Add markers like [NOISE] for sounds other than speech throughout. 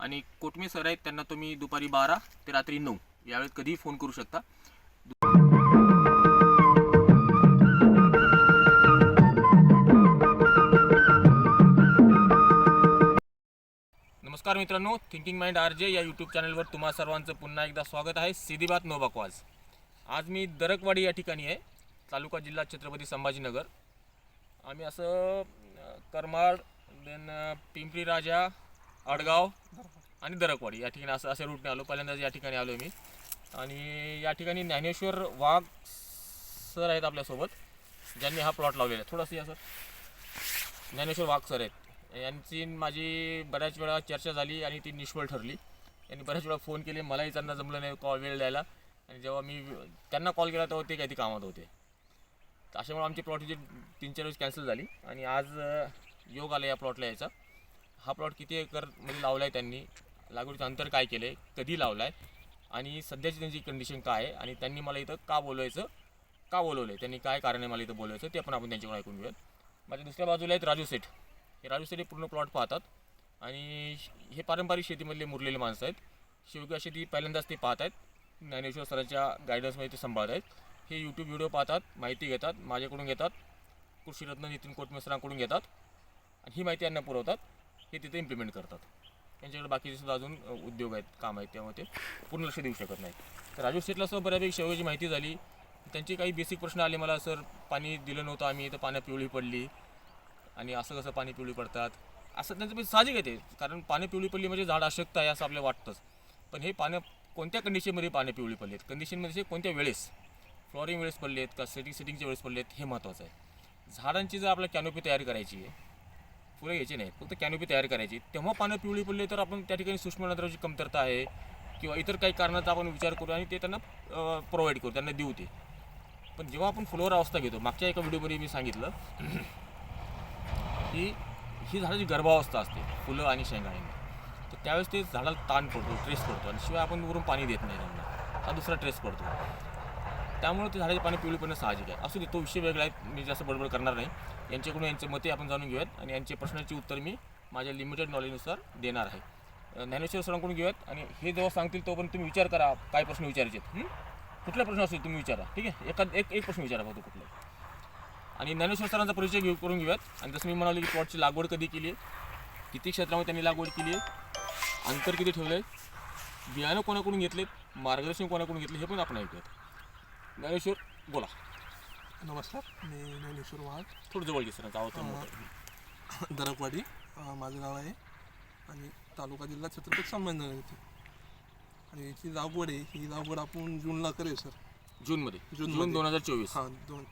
आणि कोटमी सर आहेत त्यांना तुम्ही दुपारी बारा ते रात्री नऊ यावेळेत कधीही फोन करू शकता. नमस्कार मित्रांनो थिंकिंग माइंड आर जे या यूट्यूब चॅनलवर तुम्हा सर्वांचं पुन्हा एकदा स्वागत आहे. सीधी बात नो बकवाज आज मी दरकवाडी या ठिकाणी आहे तालुका जिल्हा छत्रपती संभाजीनगर. आम्ही असं करमाड देन पिंपरी राजा आडगाव आणि दरकवाडी या ठिकाणी असं असे रूटने आलो. पहिल्यांदाच या ठिकाणी आलो मी. आणि या ठिकाणी ज्ञानेश्वर वाघ सर आहेत आपल्यासोबत. ज्यांनी हा प्लॉट लावलेला आहे. थोडंसं या सर. ज्ञानेश्वर वाघ सर आहेत. यांची माझी बऱ्याच वेळा चर्चा झाली आणि ती निष्फळ ठरली. यांनी बऱ्याच वेळा फोन केले. मलाही त्यांना जमलं नाही कॉल वेळ द्यायला. आणि जेव्हा मी त्यांना कॉल केला तेव्हा ते काही कामात होते. तर अशामुळे आमची प्लॉटची तीन चार वेळेस कॅन्सल झाली. आणि आज योग आला या प्लॉटला यायचा. हा प्लॉट किती एकरमध्ये लावला आहे त्यांनी? लागवडीचं अंतर काय केलं आहे कधी लावला आहे आणि सध्याची त्यांची कंडिशन काय आहे? आणि त्यांनी मला इथं का बोलवायचं? का बोलवलं आहे त्यांनी काय कारण आहे मला इथं बोलवायचं? ते पण आपण त्यांच्याकडून ऐकून घेऊयात. माझ्या दुसऱ्या बाजूला आहेत राजू सेठ. हे राजू सेठ हे पूर्ण प्लॉट पाहतात. आणि श- हे पारंपरिक शेतीमधले मुरलेले माणसं आहेत. शेवग्या शेती पहिल्यांदाच ते पाहत आहेत. ज्ञानेश्वर सरांच्या गायडन्समध्ये ते सांभाळत आहेत. हे यूट्यूब व्हिडिओ पाहतात माहिती घेतात माझ्याकडून घेतात. कृषीरत्न नितीन कोटमे सरांकडून घेतात. आणि ही माहिती यांना पुरवतात. हे तिथे इम्प्लिमेंट करतात. त्यांच्याकडे बाकीचे सुद्धा अजून उद्योग आहेत काम आहेत त्यामुळे ते पूर्ण लक्ष देऊ शकत नाहीत. तर राजू शेटला असं बऱ्यापैकी शेवगाची माहिती झाली. त्यांचे काही बेसिक प्रश्न आले मला सर पाणी दिलं नव्हतं आम्ही तर पाण्या पिवळी पडली. आणि असं कसं पाणी पिवळी पडतात? असं त्यांचं पण साहजिक आहे ते कारण पाणी पिवळी पडली म्हणजे झाड अशक्त आहे असं आपल्याला वाटतंच. पण हे पानं कोणत्या कंडिशनमध्ये पाणी पिवळी पडली आहेत कंडिशनमध्ये कोणत्या वेळेस? फ्लॉरिंग वेळेस पडले आहेत का सेटिंग सेटिंगच्या वेळेस पडले आहेत हे महत्त्वाचं आहे. झाडांची जर आपल्याला कॅनोपी तयार करायची आहे फुलं घ्यायची नाही. फक्त कॅनोपी तयार करायची. तेव्हा पानं पिवळी पडले तर आपण त्या ठिकाणी सूक्ष्म कमतरता आहे किंवा इतर काही कारणाचा आपण विचार करू आणि ते त्यांना प्रोव्हाइड करू त्यांना देऊ ते. पण जेव्हा आपण फुलावर अवस्था घेतो मागच्या एका व्हिडिओमध्ये मी सांगितलं की ही झाडाची गर्भावस्था असते फुलं आणि शेंगा तर त्यावेळेस ते झाडाला ताण पडतो ट्रेस पडतो आणि शिवाय आपण वरून पाणी देत नाही त्यांना. हा दुसरा ट्रेस पडतो. त्यामुळे ते झाडाचे पाणी पिवळी पडणं साहजिक आहे. असू दे तो विषय वेगळा आहे. मी जास्त बडबड करणार नाही. यांच्याकडून यांचे मते आपण जाणून घेऊयात आणि यांचे प्रश्नाची उत्तर मी माझ्या लिमिटेड नॉलेजनुसार देणार आहे. ज्ञानेश्वर सरांकडून घेऊयात आणि हे जेव्हा सांगतील तोपर्यंत तुम्ही विचार करा काय प्रश्न विचारायचे आहेत, कुठला प्रश्न असेल तुम्ही विचारा. ठीक आहे? एका एक एक प्रश्न विचारा फक्त कुठला आणि ज्ञानेश्वर सरांचा परिचय घेऊ करून घेऊयात. आणि जसं मी म्हणालो की प्लॉटची लागवड कधी केली आहे? किती क्षेत्रामध्ये त्यांनी लागवड केली आहे? अंतर किती ठेवलं आहे बियाणं कोणाकडून घेतलेत? मार्गदर्शन कोणाकडून घेतले? हे पण आपण ऐकूयात. ज्ञानेश्वर बोला. नमस्कार मी ज्ञानेश्वर वाघ. थोडं जवळ घे सरांचा आवाज थोडा मोठा. आहे. दरकवाडी माझं गाव आहे आणि तालुका जिल्हा छत्रपती संभाजीनगर येथे. आणि याची लागवड आहे ही लागवड आपण जूनला करेल सर. जूनमध्ये? जूनमध्ये. जून दोन हजार चोवीस. हां दोन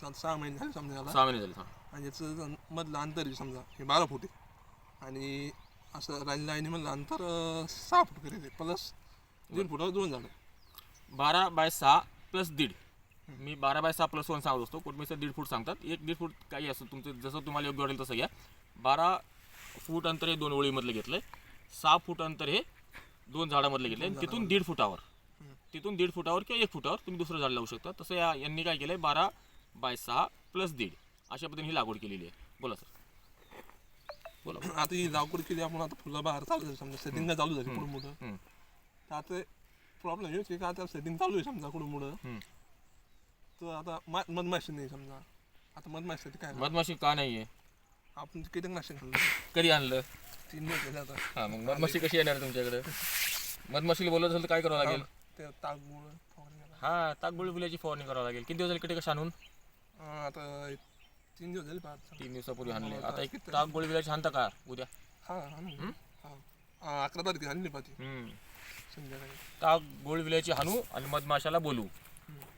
सात सहा महिने झाले समजा सहा महिने झाले आणि याचं मधलं अंतर आहे समजा हे बारा फूट आहे. आणि असं राहिलेलं आहे मधलं अंतर सहा फूट करेल प्लस दीड फुटावर दोन झाडं. बारा बाय सहा प्लस दीड. मी बारा बाय सहा प्लस वन सांगत असतो. कोटमेसर दीड फूट सांगतात. एक दीड फूट काही असं तुमचं जसं तुम्हाला योग्य वाटेल तसं घ्या. बारा फूट अंतर हे दोन ओळीमधलं घेतलं आहे सहा फूट अंतर हे दोन झाडामधलं घेतलं आहे तिथून दीड फुटावर. तिथून दीड फुटावर किंवा एक फुटावर तुम्ही दुसरं झाड लावू शकता. तसं या यांनी काय केलं आहे बारा बाय सहा प्लस दीड. अशा पद्धतीने ही लागवड केलेली आहे. बोला सर. बोला आता ही लागवड केली आपण आता फुलं बाहेर चालू झाली. समजा सेटिंग चालू झाली कुठं मोठं. आता प्रॉब्लेम हेच आहे का आता सेटिंग चालू आहे समजा कुठं मुळं हम्म. तर आता मा मधमाशी नाही समजा. आता मधमाशीसाठी काय मधमाशी का नाही आहे आपण कीटकनाशक खाल्लं कधी आणलं? तीन दिवस झाले आता. हां मग मधमाशी कशी येणार तुमच्याकडे? मधमाशीला बोलत असेल तर काय करावं लागेल? ते ताकमुळं फवारणी. हा ताकबोळी फुलाची फवारणी करावं लागेल. किती दिवस झाले कीटक आणून? अं, आता एक तीन दिवस झाले पाच. तीन दिवसापूर्वी आणले. आता एक किती- ताकबोळी बिलाची आणता का उद्या? हा हा ना हा. अं, अकरा तारखे आणली पाती हम्म. संध्याकाळी. ताक गोळ विलायची हाणू आणि मधमाशाला बोलू?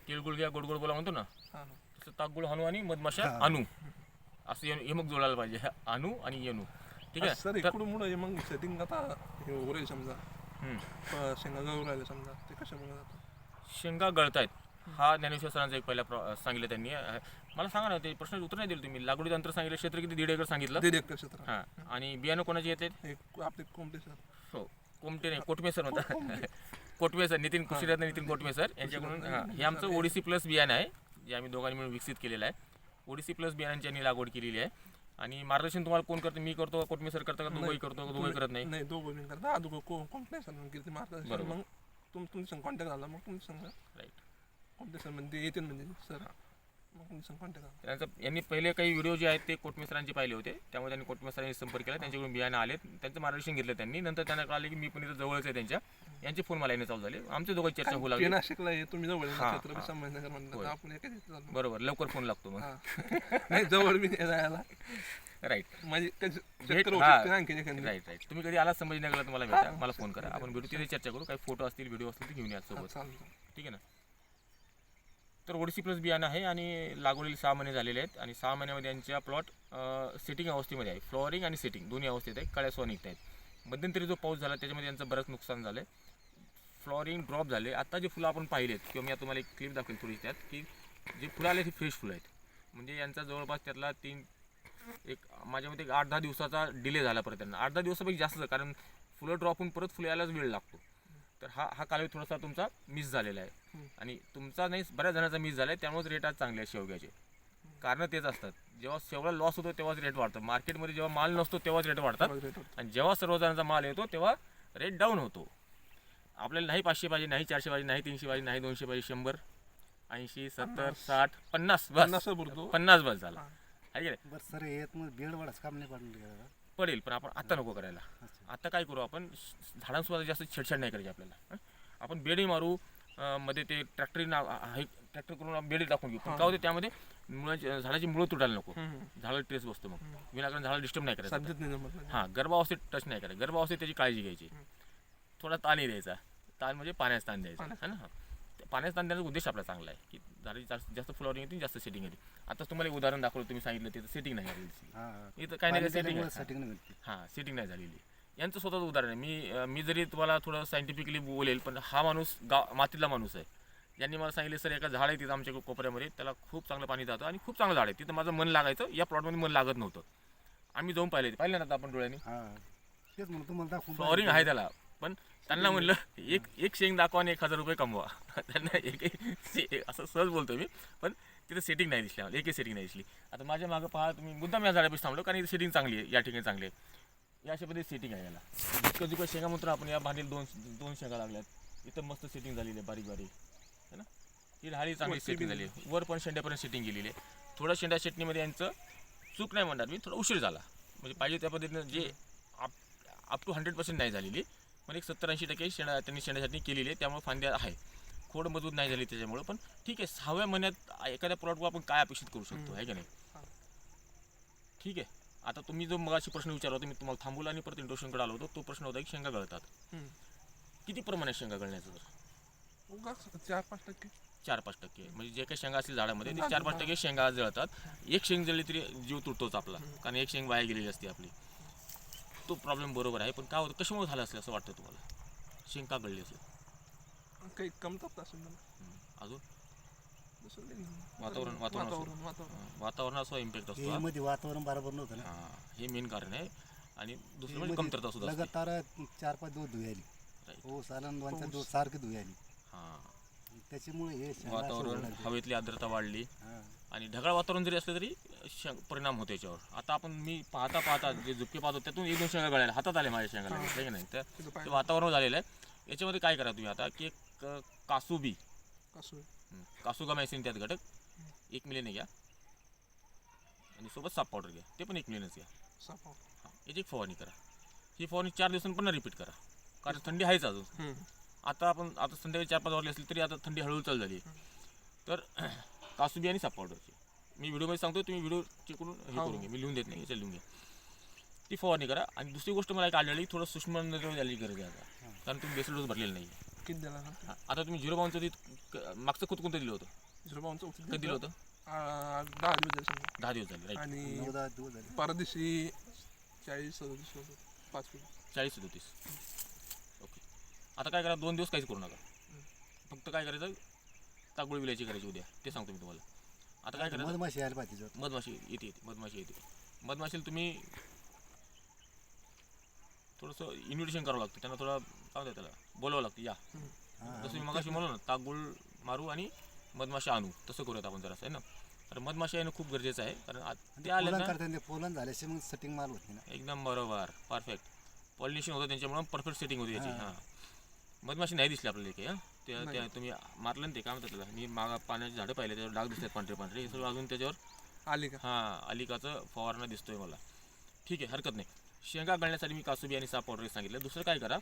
तिळगुळ घ्या गोड गोड बोला म्हणतो ना. हा ना. तसं ताक गोळ हाणू आणि मधमाशा आणू असं येणू- यमक जोडायला पाहिजे. आणू आणि येणू. ठीक आहे? सर इकडून मुळे मग सेटिंग आता हे उरेल समजा. हम्म. प- शेंगा गळू राहिले समजा. ते कशामुळे जातं शेंगा गळतायत. हा ज्ञानेश्वर सरांचा एक पहिला प्र- सांगितलं त्यांनी. अं, मला सांगा ना ते प्रश्न उत्तर नाही दिलं तुम्ही. लागवडीचं अंतर सांगितलं क्षेत्र किती? दीड एकर सांगितलं. दीड एकर क्षेत्र. हां. आणि बियाणं कोणाचे येते एक आपले कोंबडे सर. हो. कोमटे नाही कोटमे सर होता. [LAUGHS] कोटमे सर नितीन कुशिरत्न नितीन कोटमे सर यांच्याकडून हां हे आमचं ओडीसी प्लस बियाणं आहे जे आम्ही दोघांनी मिळून विकसित केलेलं आहे. ओडीसी प्लस बियाणांची यांनी लागवड केलेली आहे. आणि मार्गदर्शन तुम्हाला कोण करतं मी करतो का कोटमे सर करतो का दोघंही करतो का दोघंही करत नाही? नाही दोघं मी करता. कोणते सर मग किती मार्क बरोबर. मग तुम तुमच्या संग कॉन्टॅक्ट झाला मग तुमच्या संग. राईट कोणते सर म्हणजे येतील म्हणजे सर. त्यांचं यांनी पहिले काही व्हिडिओ जे आहेत ते कोटमे सरांचे पाहिले होते. त्यामुळे त्यांनी कोटमे सरांनी संपर्क केला. त्यांच्याकडून बियाणं आले त्यांचं मार्गदर्शन घेतलं त्यांनी. नंतर त्यांना कळाले की मी पण इथं जवळच आहे त्यांच्या. यांचे फोन मला येणे चालू झाले. आमचे दोघं चर्चा होऊ लागली. नाशिकला आहे. तुम्ही जवळ आहे. हा, ना, छत्रपती हा. संभाजीनगर म्हणलं होय. तर आपण एका तिथे चाललो. बरोबर. लवकर फोन लागतो मग. हा. नाही जवळ मी नाही जायला राईट म्हणजे कधी भेट चक्कर होऊ हा. शकते आणखी एखादी. राईट राईट तुम्ही कधी आला संभाजीनगरला तुम्हाला भेटा. मला फोन करा. आपण भेटू तिथे चर्चा करू. काही फोटो असतील व्हिडिओ असतील ते घेऊन या सोबत. ठीक आहे ना? तर ओडीसी प्लस बियाणं आहे आणि लागवडीला सहा महिने झालेले आहेत आणि सहा महिन्यामध्ये यांच्या प्लॉट सेटिंग अवस्थेमध्ये आहे. फ्लॉवरिंग आणि सेटिंग दोन्ही अवस्थेत आहे. कळ्या स्व निघत आहेत. मध्यंतरी जो पाऊस झाला त्याच्यामध्ये यांचं बरंच नुकसान झालं आहे फ्लॉरिंग ड्रॉप झाले. आता जे फुलं आपण पाहिलेत किंवा मी आता तुम्हाला एक क्लिप दाखवेल थोडी त्यात की जे फुलं आले ते फ्रेश फुलं आहेत. म्हणजे यांचा जवळपास त्यातला तीन एक माझ्या मते एक आठ दहा दिवसाचा डिले झाला परत त्यांना. आठ दहा दिवसापेक्षा जास्त कारण फुलं ड्रॉप होऊन परत फुलं यायलाच वेळ लागतो. तर हा हा कालावधी थोडासा तुमचा मिस झालेला आहे. आणि तुमचा नाही बऱ्याच जणांचा मिस झाला आहे त्यामुळेच रेट आज चांगले आहेत शेवग्याचे. कारण तेच असतात. जेव्हा शेवगा लॉस होतो तेव्हाच रेट वाढतो. मार्केटमध्ये जेव्हा माल नसतो तेव्हाच रेट वाढतात. आणि जेव्हा सर्व जणांचा माल येतो तेव्हा रेट डाऊन होतो. आपल्याला नाही पाचशे पाहिजे नाही चारशे पाहिजे नाही तीनशे पाहिजे नाही दोनशे पाहिजे शंभर ऐंशी सत्तर साठ पन्नास बस. पन्नास बस झाला. हा. आहे की नाही? बरं सर येत मग बेड वाढच काम नाही पडलं? पडेल पण आपण आता नको करायला. आता काय करू आपण? झाडांसोबत जास्त छेडछाड नाही करायची आपल्याला? आपण बेडी मारू मध्ये ते ट्रॅक्टरी ट्रॅक्टर करून बेडी टाकून घेऊ. पण काय होते त्यामध्ये मुळाची झाडाची मुळं तुटायला नको. झाडाला ट्रेस बसतो मग. विनाकारण झाडाला डिस्टर्ब नाही करायचं. हां गर्भावस्थेत टच नाही करायचं. गर्भावस्थेत त्याची काळजी घ्यायची. थोडा ताणही द्यायचा. ताण म्हणजे पाण्याचा ताण द्यायचा. है ना? पाण्याचा ताण देण्याचा उद्देश आपला चांगला आहे. की झाडाची जास्त जास्त फ्लॉवरिंग येते जास्त सेटिंग येते आता तुम्हाला एक उदाहरण दाखवलं तुम्ही सांगितलं तिथं सेटिंग नाही झालेली हा. इथं काही नाही सेटिंग होत. हां सेटिंग नाही झालेली. यांचं स्वतःचं उदाहरण आहे. मी मी जरी तुम्हाला थोडं सायंटिफिकली बोलेल पण हा माणूस गाव मातीतला माणूस आहे. यांनी मला सांगितलं सर एका झाड आहे तिथं आमच्या कोपऱ्यामध्ये. त्याला खूप चांगलं पाणी जातं आणि खूप चांगलं झाड आहे. तिथं माझं मन लागायचं. या प्लॉटमध्ये मन लागत नव्हतं. आम्ही जाऊन पाहिले. पाहिलं ना आपण डोळ्यांनी? फ्लॉवरिंग आहे त्याला. पण त्यांना म्हणलं एक एक शेंग दाखवा आणि एक हजार रुपये कमवा. [LAUGHS] त्यांना एक असं सहज बोलतो मी पण तिथं सेटिंग नाही दिसली आम्हाला एकही सेटिंग नाही दिसली. आता माझ्या मागं पहा तुम्ही मुद्दाम या झाडापाशी थांबलो कारण इथे सेटिंग चांगली आहे या ठिकाणी चांगली आहे. या अशा पद्धती सेटिंग आहे याला. जितकं जितकं शेंगा म्हणतो आपण या भांडीला दोन दोन शेंगा लागल्यात. इथं मस्त सेटिंग झालेली आहे बारीक बारीक. है ना? ही ढाळी चांगली सेटिंग झाली आहे. वर पण शेंड्यापर्यंत सेटिंग गेलेली आहे. थोडं शेंड्या चटणीमध्ये यांचं चूक नाही म्हणणार मी थोडा उशीर झाला. म्हणजे पाहिजे त्या पद्धतीनं जे up up to hundred percent नाही झालेली पण एक सत्तर ऐंशी टक्के शेणा त्यांनी शेणासाठी केलेली आहे त्यामुळे फांद्या आहे. खोड मजबूत नाही झाली त्याच्यामुळे पण ठीक आहे सहाव्या महिन्यात एखाद्या प्लॉटवर आपण काय अपेक्षित करू शकतो आहे की नाही. ठीक आहे. आता तुम्ही जो मगाशी प्रश्न विचारला होता मी तुम्हाला थांबवला आणि परत इंट्रोशनकडे आलो होतो तो प्रश्न होता की शेंगा गळतात. किती प्रमाणात शेंगा गळण्याचं तर चार पाच टक्के. चार पाच टक्के. म्हणजे जे काही शेंगा असतील झाडामध्ये ते चार पाच टक्के शेंगा जळतात. एक शेंग जळली तरी जीव तुटतोच आपला. कारण एक शेंग वाया गेलेली असते आपली. तो प्रॉब्लेम बरोबर आहे पण काय होतं कशामुळे झालं असेल असं वाटतं तुम्हाला शेंग का गळली असेल काही कमतात असेल ना. अजून दुसरं काही नाही. वातावरण- वातावरण असेल. वातावरण वातावरण अं, वातावरणाचा इम्पॅक्ट असतो हे. मध्ये वातावरण बरोबर नव्हतं ना हा, हे मेन कारण आहे आणि दुसरं म्हणजे कमतरता सुद्धा असते लगातार चार पाच दिवस धुई आली Right. हो सालन दोन चार दिवस सारखी धुई आली हा त्याच्यामुळे हे असे वातावरण. हवेतली आर्द्रता वाढली हा. आणि ढगाळ वातावरण जरी असलं तरी शेंग परिणाम होतो याच्यावर. आता आपण मी पाहता पाहता जे झुपके पाहतो त्यातून एक दोन शेंगा गळायला हातात आले माझ्या शेंगा लगेच, है की नाही? तर ते वातावरण झालेलं आहे. याच्यामध्ये काय करा तुम्ही आता? की एक कासुबी. कसं हं, कासुगा मॅसिन त्यात घटक. एक मिलियन घ्या. आणि सोबत साप पावडर घ्या. ते पण एक मिलियनच घ्या. सापाव हां. याची एक फवारणी करा. ही फवारणी चार दिवसांनी पुन्हा रिपीट करा. कारण थंडी आहेच अजून. आता आपण आता संध्याकाळी चार पाच वाजले असली तरी आता थंडी हळूहळू चालू झाली आहे. तर कासुबी आणि साप पावडरची मी व्हिडिओमध्ये सांगतो तुम्ही व्हिडिओ चेक करून हे हो. करून घ्या. मी लिहून देत नाही याच्यात लिहून घ्या. ती फवारणी करा. आणि दुसरी गोष्ट मला एक आढळली थोडं सूक्ष्म नजर द्यायची गरज आहे आता. कारण तुम्ही बेसल डोस भरलेला नाही किती दिला हा, आता तुम्ही झिरो बाऊनचं मागचं खत कोणतं दिलं होतं. झिरो होतं. कधी दिलं होतं? आ, दहा दिवस झाले समजा दहा दिवस झाले राईट आणि नऊ दहा दिवस झाले. परदेशी चाळीस सदतीस होतं. पाच किलो. चाळीस सदोतीस. ओके. आता काय करा दोन दिवस काहीच करू नका. फक्त काय करायचं तागुळ विलायची करायची उद्या. ते सांगतो मी तुम्हाला. आता काय करायचं? मधमाशी यायला पाहिजे. मधमाशी येते येते. मधमाशी येते. मधमाशीला तुम्ही थोडंसं इन्व्हिटेशन करावं लागतं. त्यांना थोडं काय म्हणतात त्याला. बोलावं लागतं या. जसं मी मगाशी म्हणलो ना तागुळ मारू आणि मधमाशी आणू. तसं करूयात आपण जरासं आहे ना? तर मधमाशी येणं खूप गरजेचं आहे. कारण आ- ते आले ना मग सेटिंग माल होत नाही ना. एकदम बरोबर. परफेक्ट पॉलिनेशन होतं त्यांच्यामुळं परफेक्ट सेटिंग होती त्याची हां. हां. मधमाशी नाही दिसली आपल्याला काही हां. त्या त्या तुम्ही मारलं ना ते काय म्हणतात त्याला? मी मागा पाण्याची झाडं पाहिले त्याच्यावर डाग दिसतात पांढरे पांढरे. हे सगळं अजून त्याच्यावर आली का? हां अलिकाचं फवारणा दिसतोय मला. ठीक आहे हरकत नाही. शेंगा गळण्यासाठी मी कासुबी आणि साप पावडर सांगितलं. दुसरं काय करा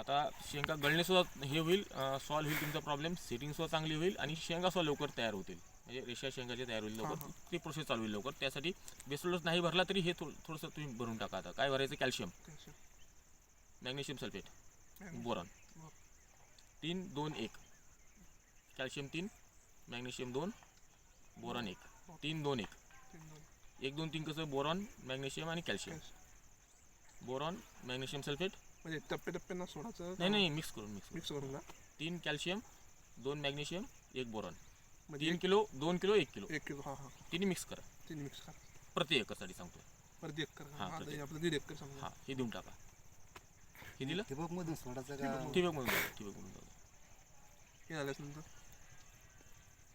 आता शेंगा गळणेसुद्धा हे होईल सॉल्व होईल तुमचा प्रॉब्लेम सेटिंगसुद्धा चांगली होईल आणि शेंगासुद्धा लवकर तयार होतील. म्हणजे रेषा शेंगा जे तयार होईल लवकर ती प्रोसेस चालू होईल लवकर. त्यासाठी बेसोडोस नाही भरला तरी हे थो थोडंसं तुम्ही भरून टाका आता. काय भरायचं? कॅल्शियम. Magnesium sulphate. बोरॉन. तीन दोन एक. कॅल्शियम तीन मॅग्नेशियम दोन बोरॉन एक. तीन दोन एक. एक दोन तीन कसं? बोरॉन मॅग्नेशियम आणि कॅल्शियम. Boron magnesium sulphate. म्हणजे टप्पे टप्प्यानं सोडायचं नाही नाही मिक्स करून मिक्स मिक्स करून. ना तीन कॅल्शियम दोन मॅग्नेशियम एक बोरॉन. म्हणजे तीन एक- किलो दोन किलो एक किलो. एक किलो हा हा. तिन्ही मिक्स करा. तीन मिक्स करा. प्रति एकरसाठी सांगतो परत एक कर हा, प्रति- आपलं दीड एकर समजा. हां हे देऊन टाका. हे दिलं ठिबक मधून सोडायचं का? द्या ठिबकमधून द्या हे झाल्यास नंतर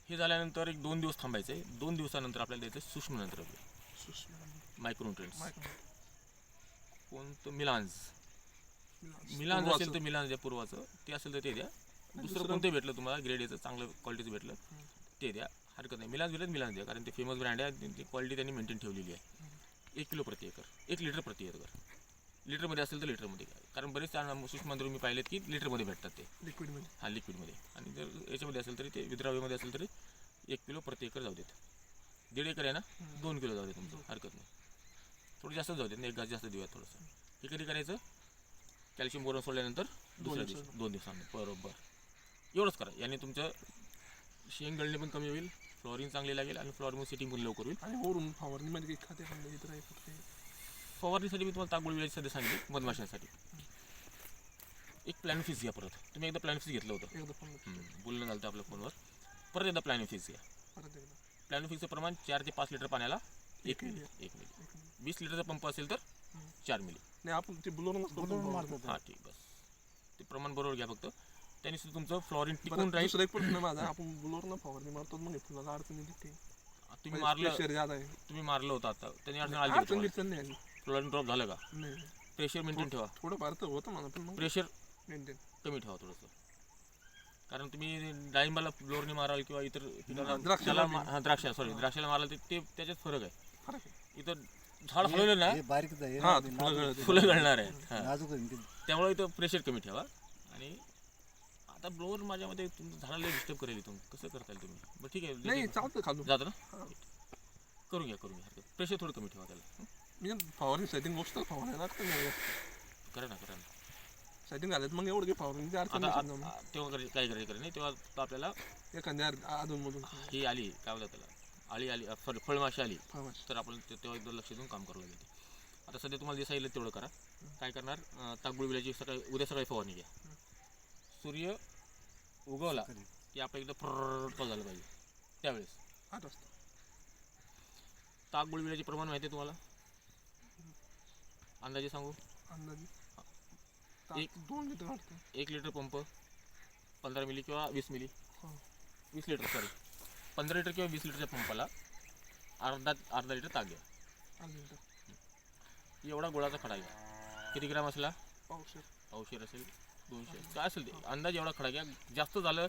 हे झाल्यानंतर? एक दोन दिवस थांबायचं आहे. दोन दिवसानंतर आपल्याला द्यायचं सूक्ष्म मायक्रोन्युट्रिएंट्स मायक्रो कोणतं? मिलान्स मिलान्स. असेल तर मिलान्स द्या पूर्वाचं. ते असेल तर ते द्या. दुसरं कोणतं भेटलं तुम्हाला ग्रेड याचं चांगलं क्वालिटीचं भेटलं ते द्या. हरकत नाही. मिलान्स भेटलं मिलान्स द्या कारण ते फेमस ब्रँड आहे त्यांची क्वालिटी त्यांनी मेंटेन ठेवलेली आहे. एक किलो प्रति एकर. एक लिटर प्रति एकर. लिटरमध्ये असेल तर लिटरमध्ये. घ्या. कारण बरेच सूक्ष्म मी पाहिलेत की लिटरमध्ये भेटतात ते. लिक्विडमध्ये हा लिक्विडमध्ये. आणि जर याच्यामध्ये असेल तरी ते विद्राव्यमध्ये असेल तरी एक किलो प्रति एकर जाऊ देत. दीड एकर आहे ना? दोन किलो जाऊ दे तुमचं. हरकत नाही. थोडं जास्त जाऊ देत ना एक गाज जास्त देऊया थोडंसं. हे कधी करायचं? कॅल्शियम बोरॉन सोडल्यानंतर दुसऱ्या. दिवशी दोन दिवसांनी बरोबर. एवढंच करा. याने तुमचं शेंग गळणे पण कमी होईल फ्लॉरिंग चांगली लागेल आणि फ्लॉरिंग सेटिंग पण लवकर होईल. आणि वरून फवारणीमध्ये काही खाते फवारणीसाठी मी तुम्हाला तागुळ विलायची सध्या सांगितली मधमाशांसाठी एक प्लॅन फीस घ्या परत. तुम्ही एकदा प्लॅन फीस घेतलं होतं. एकदा पण हम्म, बोलणं झालं होतं आपल्या फोनवर. परत एकदा प्लॅन फीस घ्या. परत एकदा. प्लॅन फीसचं प्रमाण चार ते पाच लिटर पाण्याला एक एक मिली. एक मिली. एक मिनिट. वीस लिटरचा पंप असेल तर हम्म. चार मिली. नाही आपण ते बुलवूनच करतो बोलून. मारतात हां ठीक बस. ते प्रमाण बरोबर घ्या फक्त. त्याने सुद्धा तुमचं फ्लॉरिन बरं, टिकून राहील. दुसरा एक प्रश्न माझा. आपण बुलवर ना फवारणी मारतो मग हे फुलाला अडचण येते ते तुम्ही मारलं आहे. तुम्ही मारलं होतं आता. त्याने अडचण अडचण आली बिडचण नाही. आली फ्लॉरिन ड्रॉप झालं का? नाही. प्रेशर मेंटेन ठेवा. थोडं फार तर होतं मला पण मग. प्रेशर मेंटेन कमी ठेवा थोडंसं. कारण तुम्ही डाळिंबाला फ्लोअरने माराल किंवा इतर पिकाला द्राक्षाला त्याला. मा- हा द्राक्षाला सॉरी द्राक्षाला माराल ते- ते त्याच्यात फरक आहे. आहे. इथं झाड हलवलं ना हे बारीक आहे हा ते फुलं गळते. फुलं गळणार आहे. हा. नाजूक आहे ते. त्यामुळे इथं प्रेशर कमी ठेवा. आणि आता ब्लोअर माझ्यामध्ये तुमचं झाडाला डिस्टर्ब करेल इथून. कसं करताल तुम्ही? बरं ठीक आहे नाही चालतं खालून. जातं ना. करून घ्या करून घ्या हरकत प्रेशर थोडं कमी ठेवा त्याला. हं? म्हणजे फवारणी सेटिंग गोष्ट फवारणी नाही करा ना. करा ना सेटिंग झालं तर मग एवढं काही फवारणीची अडचण आता नाही समजा आ- तेव्हा करे- काय करायचं नाही तेव्हा तो आपल्याला मग. एखाद्या अधून मधून. ही आली काय म्हणतात त्याला? आळी आली सॉरी फळमाशी आली. फवारणी तर आपण ते- तेव्हा एकदा लक्ष देऊन काम करावं लागेल. आता सध्या तुम्हाला जे सांगितलं तेवढं करा. काय करणार? अं, ताकबुळ विलाची सकाळी उद्या सकाळी फवारणी घ्या. सूर्य उगवला. की आपलं एकदा फर झालं पाहिजे. त्यावेळेस. आठ वाजता. ताक विल्याचे प्रमाण माहिती आहे तुम्हाला? अंदाजे सांगू? अंदाजे. एक- दोन लिटर वाटतं. एक लिटर पंप पंधरा मिली किंवा वीस मिली हो. वीस लिटर सॉरी पंधरा लिटर किंवा वीस लिटरच्या पंपाला अर्धा अर्धा लिटर ताक घ्या अर्धा लिटर एवढा गुळाचा खडा घ्या. किती ग्राम असला? पावशेर. औषध असेल दोनशे. काय असेल ते? अंदाज एवढा खडा घ्या. जास्त झालं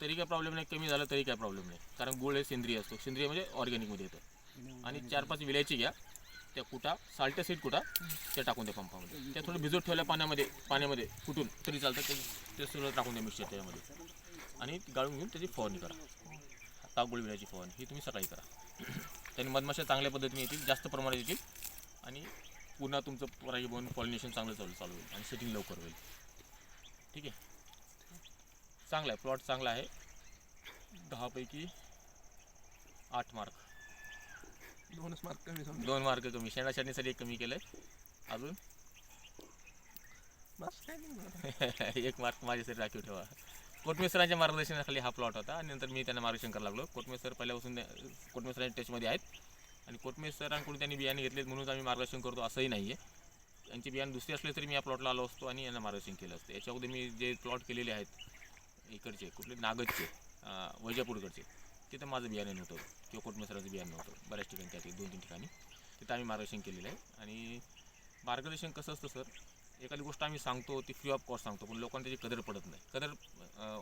तरी काय प्रॉब्लेम नाही. कमी झालं तरी काय प्रॉब्लेम नाही. कारण गुळ हे सेंद्रिय असतो. सेंद्रिय म्हणजे ऑर्गॅनिकमध्ये येतं. आणि चार पाच विलायची घ्या. त्या कुटा साल्ट्या सीट कुटा त्या टाकून द्या पंपामध्ये त्या थोडं भिजत ठेवल्या पाण्यामध्ये पाण्यामध्ये कुटून तरी चालतं ते ते सगळं टाकून द्या मिक्सर त्याच्यामध्ये. आणि गाळून घेऊन त्याची फवारणी करा. ताकगुळ विलायची फवारणी ही तुम्ही सकाळी करा. [CLEARS THROAT] त्याने मधमाशा चांगल्या पद्धतीने येतील जास्त प्रमाणात येतील आणि पुन्हा तुमचं परागीभवन पॉलिनेशन चांगलं चालू चालू होईल आणि सेटिंग लवकर होईल. ठीक आहे? चांगला आहे प्लॉट चांगला आहे. दहापैकी आठ मार्क दोनच मार्क कमी समजा. दोन मार्क कमी. शेणा छाटणीसाठी एक कमी केलंय. अजून? बस काय नाही [LAUGHS] एक मार्क माझ्यासाठी राखीव ठेवा. कोटमे सरांच्या मार्गदर्शनाखाली हा प्लॉट होता. आणि नंतर मी त्यांना मार्गदर्शन करायला लागलो. कोटमे सर पहिल्यापासून त्या- कोटमे सरांच्या टचमध्ये आहेत. आणि कोटमे सरांकडून त्यांनी बियाणे घेतलेत. म्हणून आम्ही मार्गदर्शन करतो. असंही नाही आहे यांची बियाणे दुसरी असले तरी मी या प्लॉटला आलो असतो आणि यांना मार्गदर्शन केलं असतं. याच्या अगोदर मी जे प्लॉट केलेले आहेत इकडचे कुठले? नागदचे अं, वैजापूरकडचे. तिथं माझं बियाणे नव्हतं. किंवा कोटमे सरांचं बियाणे नव्हतं. बऱ्याच ठिकाणी त्या दोन तीन ठिकाणी. तिथं आम्ही मार्गदर्शन केलेलं आहे. आणि मार्गदर्शन कसं असतं सर? एखादी गोष्ट आम्ही सांगतो ती फ्री ऑफ कॉस्ट सांगतो. पण लोकांना त्याची कदर पडत नाही. कदर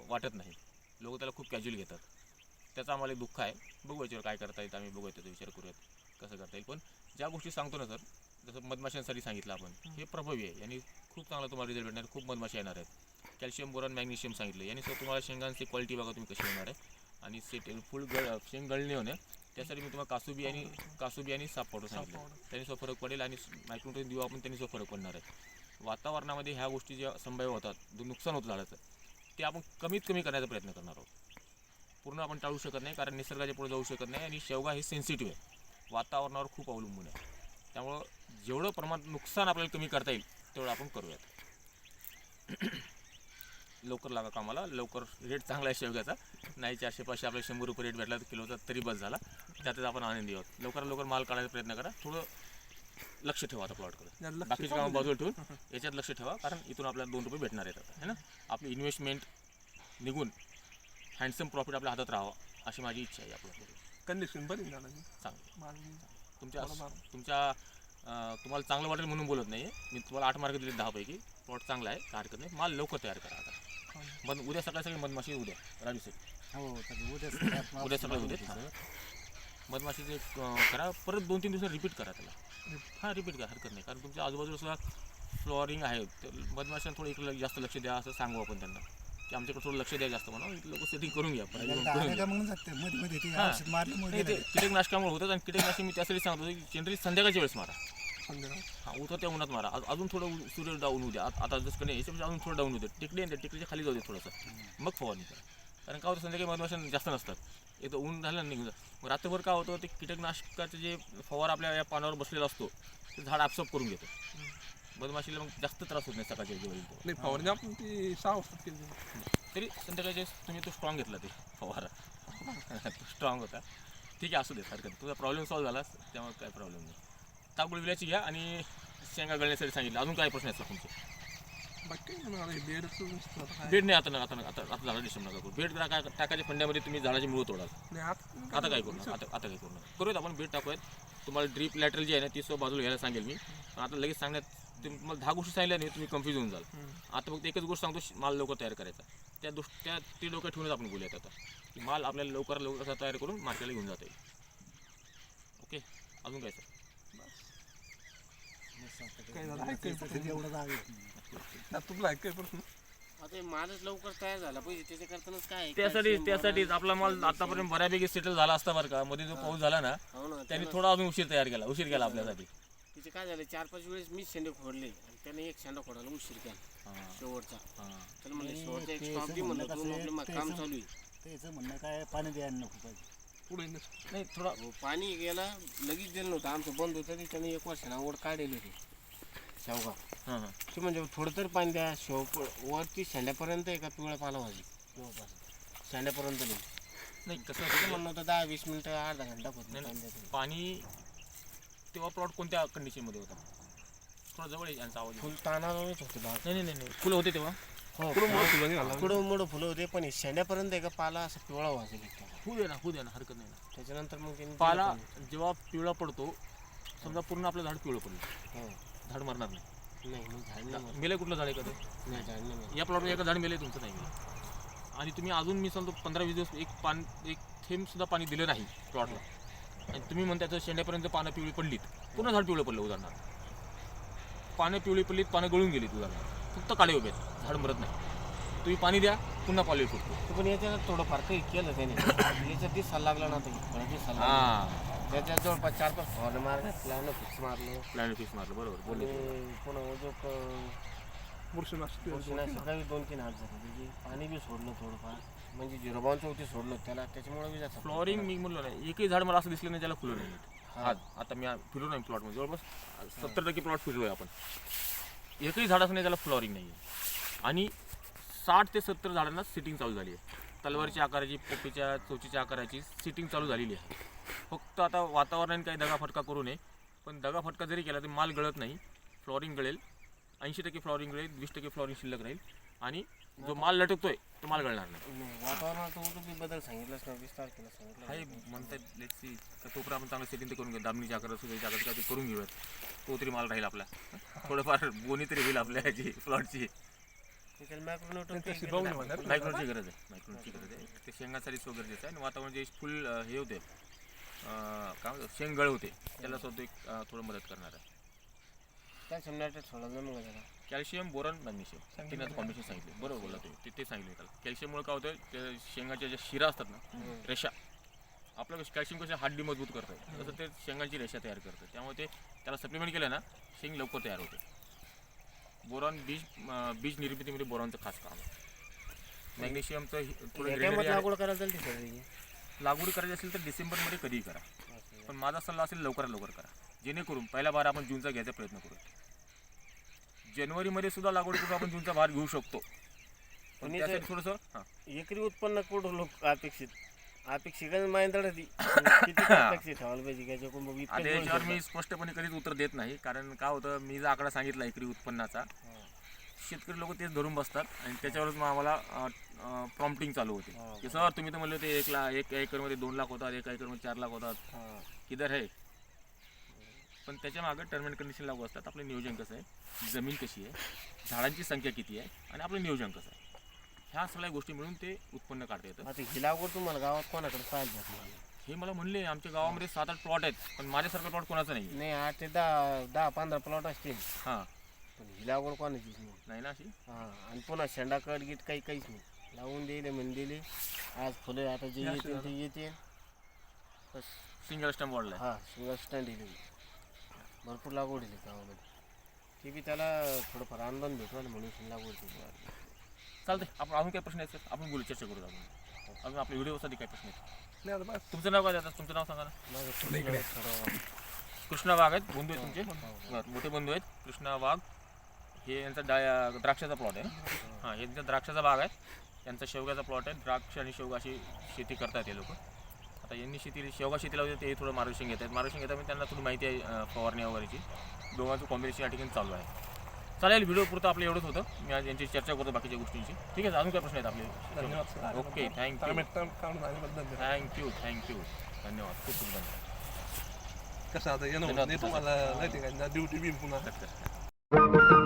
वाटत नाही. लोक त्याला खूप कॅज्युअल घेतात. त्याचं आम्हाला एक दुःख आहे. बघू याच्यावर काय करता येईल आम्ही बघू याचा विचार करूयात कसं करता येईल. पण ज्या गोष्टी सांगतो ना सर जसं मधमाशांसाठी सांगितलं आपण हे. प्रभावी आहे. यांनी खूप चांगला तुम्हाला रिझल्ट भेटणार. खूप मधमाशा येणार आहेत. कॅल्शियम बोरॉन मॅग्नेशियम सांगितलं. यांनी सर तुम्हाला शेंगांची क्वालिटी बघा तुम्ही कशी होणार आहे. आणि सेट फुल गळ शेंग गळणे होणे. त्यासाठी मी तुम्हाला कासुबी आणि कासुबी आणि साप पावडर सांगितलं त्यांनी सो फरक पडेल आणि मायक्रोटोन देऊ आपण त्यांनी सो फरक पडणार आहे. वातावरणामध्ये ह्या गोष्टी ज्या संभाव्य होतात जो नुकसान होतं झाडाचं ते आपण कमीत कमी करण्याचा प्रयत्न करणार आहोत. पूर्ण आपण टाळू शकत नाही कारण निसर्गाच्या पुढे जाऊ शकत नाही आणि शेवगा हे सेन्सिटिव्ह आहे. वातावरणावर खूप अवलंबून आहे. त्यामुळं जेवढं प्रमाणात नुकसान आपल्याला कमी करता येईल तेवढं आपण करूयात. लवकर लागा कामाला. लवकर रेट चांगला आहे शेवग्याचा. नाही चारशे पाचशे आपल्याला शंभर रुपये रेट भेटला तर किलोचा तरी बस झाला. त्यातच आपण आनंदी आहोत. लवकरात लवकर माल काढायचा प्रयत्न करा. थोडं लक्ष ठेवा आता प्लॉटकडे बाकीचे कामं बाजूला ठेवून याच्यात लक्ष ठेवा. कारण इथून आपल्याला दोन रुपये भेटणार आहेत आता. है ना? आपली इन्व्हेस्टमेंट निघून हँडसम प्रॉफिट आपल्या हातात राहावं अशी माझी इच्छा आहे आपल्याकडे कंडिशन बरी चांगली. तुमच्या. तुमच्या तुम्हाला चांगलं वाटेल म्हणून बोलत नाही मी तुम्हाला आठ मार्क दिले दहापैकी. प्लॉट चांगला आहे काय हरकत नाही. माल लवकर तयार करा आता. मग उद्या सकाळी सगळी मधमाशी उद्या राजू सर हो तर उद्या सगळ्यात [COUGHS] उद्या सकाळी उद्या? हां. मधमाशीचे अं, करा परत दोन तीन दिवसात रिपीट करा त्याला. हां रिपीट करा हरकत नाही. कारण तुमच्या आजूबाजूला सुद्धा फ्लॉरिंग आहे. ते मधमाशांना थोडं इकडे जास्त लक्ष द्या असं सांगू आपण त्यांना. की आमच्याकडे थोडं लक्ष द्या जास्त म्हणा लोक सेटिंग करून घ्या एकदा करून आले घ्या. का म्हणून जाते. मध्ये मध्ये ते हा. औषध मारल्यामुळे नाही ते गेलं. कीटकनाशकामुळे होतात आणि कीटकनाशक मी त्यासाठी सांगतो की जनरली संध्याकाळच्या वेळेस मारा. हा उतर त्या उन्हात मारा. आज- अजून थोडं उ- सूर्य डाऊन होऊ द्या आत- जसं नाही याच्यापेक्षा अजून थोडं डाऊन होऊ द्या टिकली आणि त्या टिकलीच्या खाली जाऊ दे थोडंसं. मग फवारणी करा. कारण का होतं संध्याकाळी मधमाशा जास्त नसतात. एक ऊन झालं ना निघून. मग रात्रभर काय होतं ते कीटकनाशकाचं जे फवार आपल्या या पानावर बसलेला असतो ते झाड ॲब्सॉर्ब करून घेतो. मधमाशीला मग जास्त त्रास होत नाही सकाळच्या वेळेपर्यंत. नाही फवारणी आपण ती सहा वाजता केली. तरी संध्याकाळचे तुम्ही तो स्ट्रॉंग घेतला ते फवारा. [LAUGHS] तो स्ट्रॉंग होता. ठीक आहे असू दे हरकत नाही. तुझा प्रॉब्लेम सॉल्व्ह झाला त्यामुळे काय प्रॉब्लेम नाही. तांबूळ विल्याची घ्या आणि शेंगा गळण्यासाठी सांगितलं. अजून काय प्रश्न असतात तुमचे? बाकी नाही मला हे बेडचं नुसतं आता काय. बेड नाही आता ना आता ना- आता आता झाडा डिस्टर्ब नका करू. बेड टाका टाकायच्या फंड्यामध्ये तुम्ही झाडाची मुळं तोडाल. नाही आता आता काय करू? नका आता आता काय करू? नका करूयात आपण बेड टाकूयात. तुम्हाला ड्रीप लॅटरल जी आहे ना ती सो बाजूला घ्यायला सांगेल मी. पण आता लगेच सांगण्यात तुम्ही तुम्हाला दहा गोष्टी सांगितल्या नाही तुम्ही कन्फ्यूज होऊन जाल. आता फक्त एकच गोष्ट सांगतो श- माल लवकर तयार करायचा. त्या दुष्ट त्या ती डोक्यात ठेवूनच आपण बोलूयात आता. की माल आपल्याला लवकर लवकर असा तयार करून मार्केटला घेऊन जाता येईल. ओके? अजून काय सर? काही झालं एवढं जाग येत नाही. त्यात तुला आहे काही प्रश्न आता हे मालच लवकर तयार झाला. पाहिजे त्याच्या करतानाच काय आहे? त्यासाठी त्यासाठीच आपला माल आतापर्यंत बऱ्यापैकी सेटल झाला असता बरं का. मध्ये जो पाऊस झाला ना हो ना त्यांनी थोडा अजून उशीर तयार केला उशीर केला आपल्यासाठी. तिचे काय झालं चार पाच वेळेस मी शेंडे खोडले. आणि त्याने एक शेंडा खोडायला उशीर केला शेवटचा. त्याला म्हणलं नाही, शेवटचा एक स्टॉप दे म्हणलं दोन आपलं मा- काम चालू आहे. त्याचं म्हणणं काय पाणी द्यायला नको पाहिजे पुढे. नाही थोडा पाणी गेला लगेच दिलं नव्हतं. आमचं बंद होतं ते त्याने एक वर्षाने आवड काढलेली होती. शेवगा हां हां. ते म्हणजे थोडं तरी पाणी द्या शेव वरती शेंड्यापर्यंत आहे का पिवळा पाला व्हायची जवळपास. शेंड्यापर्यंत नाही नाही कसं असतं म्हणणं होतं दहा वीस मिनिटं अर्धा घंटा होत नाही, नाही. नाही. पाणी तेव्हा प्लॉट कोणत्या कंडिशनमध्ये होता? थोडं जवळ आहे यांचा आवाज. फुल तानावरच होते बाग. नाही नाही नाही नाही. फुलं होते तेव्हा? हो मोठं फुलं निघालं. मोठं फुलं होते पण हे शेंड्यापर्यंत आहे का पाला असं पिवळा व्हायचा होऊ दे ना होऊ दे ना हरकत नाही ना. त्याच्यानंतर मग त्यांनी पाला. जेव्हा पिवळा पडतो समजा पूर्ण आपलं झाड पिवळं पडलं. हो. झाड मरणार नाही. नाही मग झाड नाही मरत. मेले कुठलं झाड आहे कधी नाही झाड नाही मरत. या प्लॉटमध्ये एका झाड मेले तुमचं नाही मेलं आणि तुम्ही अजून मी सांगतो पंधरा वीस दिवस एक पान एक थेंब सुद्धा पाणी दिलं नाही प्लॉटला आणि तुम्ही म्हणता त्याचं शेंड्यापर्यंत पानं पिवळी पडलीत. पूर्ण झाड पिवळं पडलं उदाहरणार्थ. पानं पिवळी पडलीत पानं गळून गेलीत उदाहरणार्थ. फक्त काळे उभे आहेत. झाड मरत नाही. तुम्ही पाणी द्या पुन्हा पालवी फुटतो ते पण याच्यात थोडंफार काही केलं त्याने. [COUGHS] याच्यात दिसायला लागला ना फळं दिसायला. हां. त्याच्यात जवळपास चार पाच फवारणे मारले प्लॅन फिक्स मारले. प्लॅन फिक्स मारलं बरोबर बोलले आणि पुन्हा जो ते सकाळी दोन तीन हात झाले. त्याची पाणी बी सोडलं थोडंफार. म्हणजे झिरो बाउन चौथी सोडलं त्याला. त्याच्यामुळे बी जास्त फ्लॉरिंग मी म्हणलो नाही. एकही झाड मला असं दिसलं नाही ज्याला फुलं नाही. आज आता मी फिरलो नाही प्लॉटमध्ये जवळपास सत्तर टक्के प्लॉट फिरलोय आपण. एकही झाडाचं नाही त्याला फ्लॉरिंग नाही आहे आणि साठ ते सत्तर झाडांना सिटिंग चालू झाली आहे. तलवारीच्या आकाराची पोपीच्या चोचीच्या आकाराची सिटिंग चालू झालेली आहे. फक्त आता वातावरणाने काही दगाफटका करू नये पण दगाफटका जरी केला तरी माल गळत नाही फ्लॉरिंग गळेल ऐंशी टक्के फ्लॉरिंग गळेल वीस टक्के फ्लॉरिंग शिल्लक राहील आणि जो माल लटकतोय तो माल गळणार नाही. नाही, उलटून बदल सांगितलंच ना वीस तारखेला सांगितलं. हाय म्हणतात लेट्स सी तोपर्यंत आपण चांगलं सेटिंग ते करून घेऊ. दामणीच्या आकारात सुद्धा आकारात करून घेऊयात. तो तरी माल राहील आपला. थोडंफार बोनी तरी होईल आपल्या ह्याची प्लॉटची मायक्रोनची गरज आहे मायक्रोनची गरज आहे. ते शेंगासाठी सो गरजेचं आहे आणि वातावरण जे फुल हे होते अं, काय शेंगळ होते त्याला सुद्धा एक थोडं मदत करणार आहे. Calcium boron magnesium. तिनाचं कॉम्बिनेशन सांगितलं. बरोबर बोला तुम्ही. ते ते सांगितलं त्याला. कॅल्शियममुळे काय होतं ते शेंगाच्या ज्या शिरा असतात ना रेषा आपलं कॅल्शियम कसं हड्डी मजबूत करतं तसं ते शेंगाची रेषा तयार करतं. त्यामुळे ते त्याला सप्लिमेंट केलं ना शेंग लवकर तयार होते. बोरॉन बीज अं, बीज निर्मितीमध्ये बोरॉनचं खास काम आहे. मॅग्नेशियमचं हे- थोडं आहे. लागवड करायला चालते लागवड करायची असेल तर डिसेंबरमध्ये कधीही करा. पण माझा सल्ला असेल लवकरात लवकर करा. जेणेकरून पहिला भार आपण जूनचा घ्यायचा प्रयत्न करू. जानेवारीमध्ये सुद्धा लागवड करून आपण जूनचा भार घेऊ शकतो. पण त्यासाठी थोडंसं हां. एकरी उत्पन्न कुठं लोक अपेक्षित? अपेक्षित माहिती ती. [LAUGHS] किती अपेक्षित ठेवायला पाहिजे? का याच्याकडून मग इतकं आता दोन याच्यावर. मी स्पष्टपणे कधीच उत्तर देत नाही. कारण काय होतं मी जो आकडा सांगितला एकरी उत्पन्नाचा शेतकरी लोक तेच धरून बसतात आणि त्याच्यावरच मग आम्हाला प्रॉम्प्टिंग चालू होते. हा. की सर तुम्ही तर म्हणले होते एक लाख एक एकरमध्ये दोन लाख होतात एक एकरमध्ये चार लाख होतात. हा. किधर आहे पण त्याच्यामागे टर्म अँड कंडिशन लागू असतात. आपलं नियोजन कसं आहे? जमीन कशी आहे? झाडांची संख्या किती आहे? आणि आपलं नियोजन कसं आहे? ह्या सगळ्या गोष्टी मिळून ते उत्पन्न काढता येतं. आता ही लागवड तुम्हाला गावात कोणाकडे पाहायला भेटणार हे मला म्हणले आमच्या गावामध्ये सात आठ प्लॉट आहेत पण माझ्यासारखं प्लॉट कोणाचं नाही नाही आठ ते दहा दहा पंधरा प्लॉट असतील. हां. पण ही लागवड कोणाचीच नाही. नाही ना अशी? हा आणि पुन्हा शेंडा कट गीट काही काहीच नाही. लावून दिले म्हणजे दिले आज फुले आता जे येतील ते येतील. बस. सिंगल स्टंप वाढलाय. हा सिंगल स्टँड दिले. भरपूर लागवड दिली गावामध्ये. ते बी त्याला थोडंफार अनुदान भेटलं म्हणून लागवड केली. चालतंय. आपण अजून काही प्रश्न आहेत? सर आपण बोलू चर्चा करू अजून. अजून आपल्या व्हिडिओसाठी काय प्रश्न आहेत? नाही आता बस. तुमचं नाव काय देतात तुमचं नाव सांगा ना. कृष्ण वाघ आहेत. बंधू आहेत तुमचे? बरं, मोठे बंधू आहेत. कृष्णा वाघ. हे यांचा डा द्राक्षाचा प्लॉट आहे ना? हां हे त्यांचा द्राक्षाचा बाग आहे यांचा शेवग्याचा प्लॉट आहे. द्राक्ष आणि शेवगा अशी शेती करतात हे लोक. आता यांनी शेती शेवगा शेती लावते ते थोडं मार्गदर्शन घेत आहेत. मार्गदर्शन घेता त्यांना थोडी माहिती आहे फवारणी वगैरेची. दोघांचं कॉम्बिनेशन या ठिकाणी चालू आहे. चालेल व्हिडिओ पुरतं आपलं एवढंच होतं. मी आज यांची चर्चा करतो बाकीच्या गोष्टींची ठीक आहे अजून काय प्रश्न आहेत आपले? ओके थँक्यू थँक्यू थँक्यू धन्यवाद. खूप खूप धन्यवाद. कसं आता? येणं होत नाही तुम्हाला. ड्युटी बी पुन्हा.